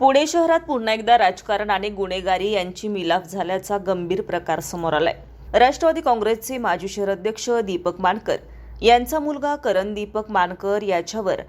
पुणे शहरात पुन्हा एकदा राजकारण आणि गुन्हेगारी यांची मिलाफ झाल्याचा गंभीर प्रकार समोर आलाय. राष्ट्रवादी काँग्रेसचे माजी शहराध्यक्ष दीपक मानकर यांचा मुलगा करण दीपक मानकर याच्यावर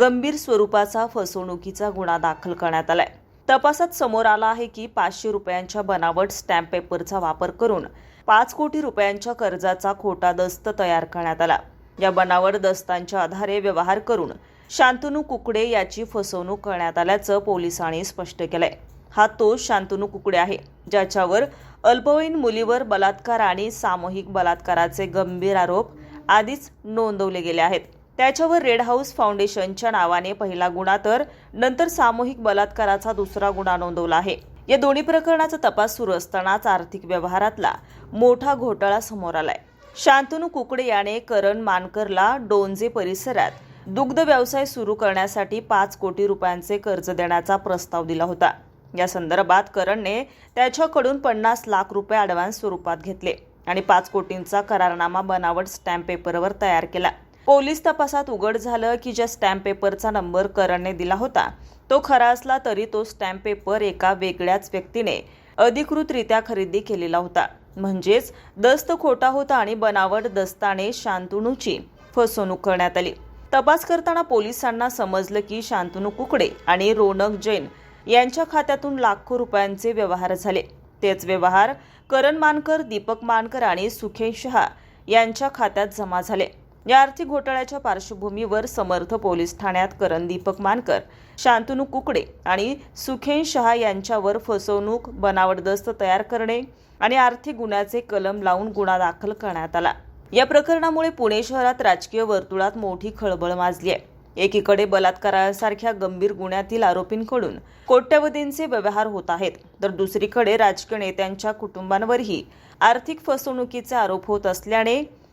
गंभीर स्वरूपाचा फसवणुकीचा गुन्हा दाखल करण्यात आलाय. तपासात समोर आला आहे की पाचशे रुपयांच्या बनावट स्टॅम्प पेपरचा वापर करून पाच कोटी रुपयांच्या कर्जाचा खोटा दस्त तयार करण्यात आला. या बनावट दस्तांच्या आधारे व्यवहार करून शांतनू कुकडे याची फसवणूक करण्यात आल्याचं पोलिसांनी स्पष्ट केलंय. हा तो शांतनू कुकडे आहे ज्याच्यावर अल्पवयीन मुलीवर बलात्कार आणि सामूहिक बलात्काराचे गंभीर आरोप आधीच नोंदवले गेले आहेत. त्याच्यावर रेड हाऊस फाउंडेशनच्या नावाने पहिला गुन्हा तर नंतर सामूहिक बलात्काराचा दुसरा गुन्हा नोंदवला आहे. या दोन्ही प्रकरणाचा तपास सुरू असतानाच आर्थिक व्यवहारातला मोठा घोटाळा समोर आलाय. शांतनू कुकडे याने करण मानकरला डोंजे परिसरात दुग्ध व्यवसाय सुरू करण्यासाठी पाच कोटी रुपयांचे कर्ज देण्याचा प्रस्ताव दिला होता. या संदर्भात करणने त्याच्याकडून पन्नास लाख रुपये ॲडव्हान्स स्वरूपात घेतले आणि पाच कोटींचा करारनामा बनावट स्टॅम्प पेपरवर तयार केला. पोलीस तपासात उघड झालं की ज्या स्टॅम्प पेपरचा नंबर करणने दिला होता तो खरा असला तरी तो स्टॅम्प पेपर एका वेगळ्याच व्यक्तीने अधिकृतरित्या खरेदी केलेला होता. म्हणजेच दस्त खोटा होता आणि बनावट दस्ताने शांतणूची फसवणूक करण्यात आली. तपास करताना पोलिसांना समजलं की शांतनू कुकडे आणि रोनक जैन यांच्या खात्यातून लाखो रुपयांचे व्यवहार झाले. तेच व्यवहार करण मानकर दीपक मानकर आणि सुखेन शहा यांच्या खात्यात जमा झाले. या आर्थिक घोटाळ्याच्या पार्श्वभूमीवर समर्थ पोलीस ठाण्यात करण दीपक मानकर शांतनू कुकडे आणि सुखेन शहा यांच्यावर फसवणूक बनावट दस्त तयार करणे आणि आर्थिक गुन्ह्याचे कलम लावून गुन्हा दाखल करण्यात आला. या प्रकरणामुळे पुणे शहरात राजकीय वर्तुळात मोठी खळबळ माजली आहे. एकीकडे बलात्कारासारख्या गंभीर गुन्ह्यातील आरोपींकडून कोट्यवधींचे व्यवहार होत आहेत. तर दुसरीकडे राजकीय नेत्यांच्या कुटुंबांवरही आर्थिक फसवणुकीचे आरोप होत असल्याने